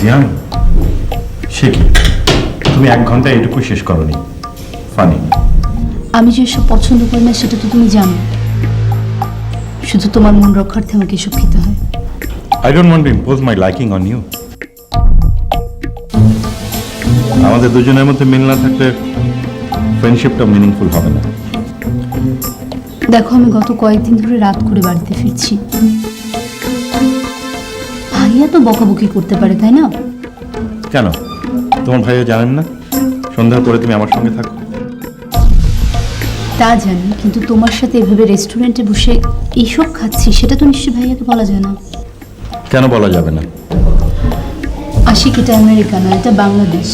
জিয়ান সে কি? তুমি এক ঘণ্টা এটুকু শেষ করনি। ফানি আমি যে এসব পছন্দ করি না সেটা তো তুমি জানো। শুধু তোমার মন রক্ষার্থে আমাকে এসব খেতে হয়। I don't want to impose my liking on you আমাদের দুজনের মধ্যে মিল না থাকলে ফ্রেন্ডশিপটা মিনিংফুল হবে না। দেখো আমি গত কয়েকদিন ধরে রাত করে বাড়িতে ফিরছি। ভাইয়া তো বকাবকি করতে পারে তাই না? কেন? তোমার ভাইয়া জানেন না? সন্ধ্যার পরে তুমি আমার সঙ্গে থাকো। তা জানি কিন্তু তোমার সাথে এভাবে রেস্টুরেন্টে বসে এইসব খাচ্ছি সেটা তো নিশ্চয়ই ভাইয়াকে বলা যায় না। কেন বলা যাবে না? আশিক এটা আমেরিকা না এটা বাংলাদেশ।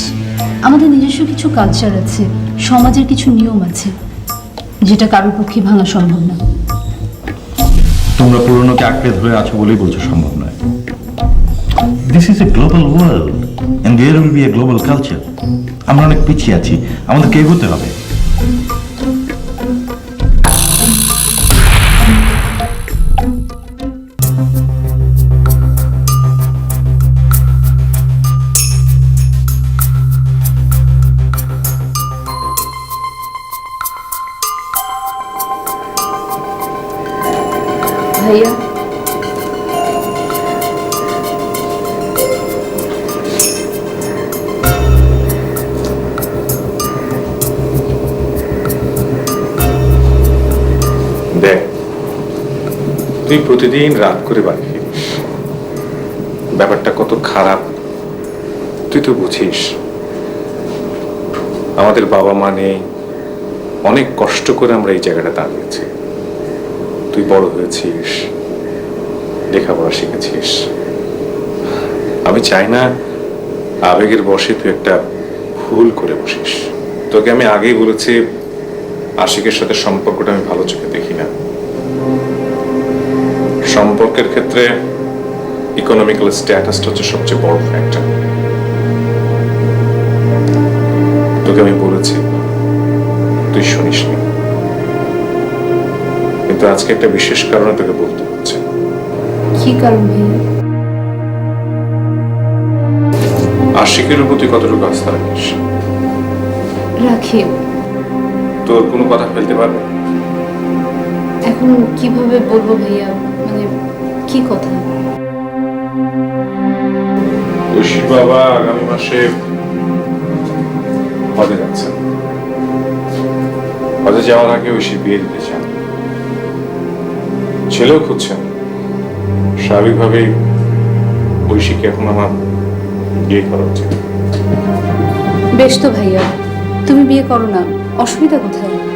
আমাদের নিজস্ব কিছু কালচার আছে সমাজের কিছু নিয়ম আছে যেটা কারোর পক্ষে ভাঙা সম্ভব না। তোমরা পুরনোকে আঁকড়ে ধরে আছো বলেই বলছো সম্ভব নয় this is a global world and there will be a global culture আমরা অনেক পিছিয়ে আছি আমাদেরকে এগোতে হবে ভাইয়া তুই প্রতিদিন রাত করে বাড়ি ব্যাপারটা কত খারাপ, তুই তো বুঝিস। আমাদের বাবা মা নেই অনেক কষ্ট করে আমরা এই জায়গাটা দাঁড়িয়েছি। তুই বড় হয়েছিস, লেখাপড়া শিখেছিস। আমি চাই না আবেগের বসে তুই একটা ভুল করে বসিস। তোকে আমি আগেই বলেছি, আশিকের সাথে সম্পর্কটা আমি ভালো চোখে দেখি না। সম্পর্কের ক্ষেত্রে ইকোনমিক্যাল স্ট্যাটাসটা হচ্ছে সবচেয়ে বড় ফ্যাক্টর তোকে আমি বলেছি তুই শুনিসনি কিন্তু আজকে একটা বিশেষ কারণে তোকে বলতে হচ্ছে। কি কারণ ভাইয়া আশিকের উপর তুই কতটুকু আস্থা রাখিস? রাখি। তোর কোনো কথা ফেলতে পারবে? এখন কীভাবে বলব ভাইয়া? মানে কি কথা? বাবা আগামী মাসে হজে যাচ্ছেন। হজে যাওয়ার আগে ঐশীর বিয়ে দিতে চান। ছেলেও খুঁজছেন। স্বাভাবিকভাবেই ঐশীকে এখন আমার বিয়ে করা উচিত। বেশ তো ভাইয়া তুমি বিয়ে করো না অসুবিধা কোথায়?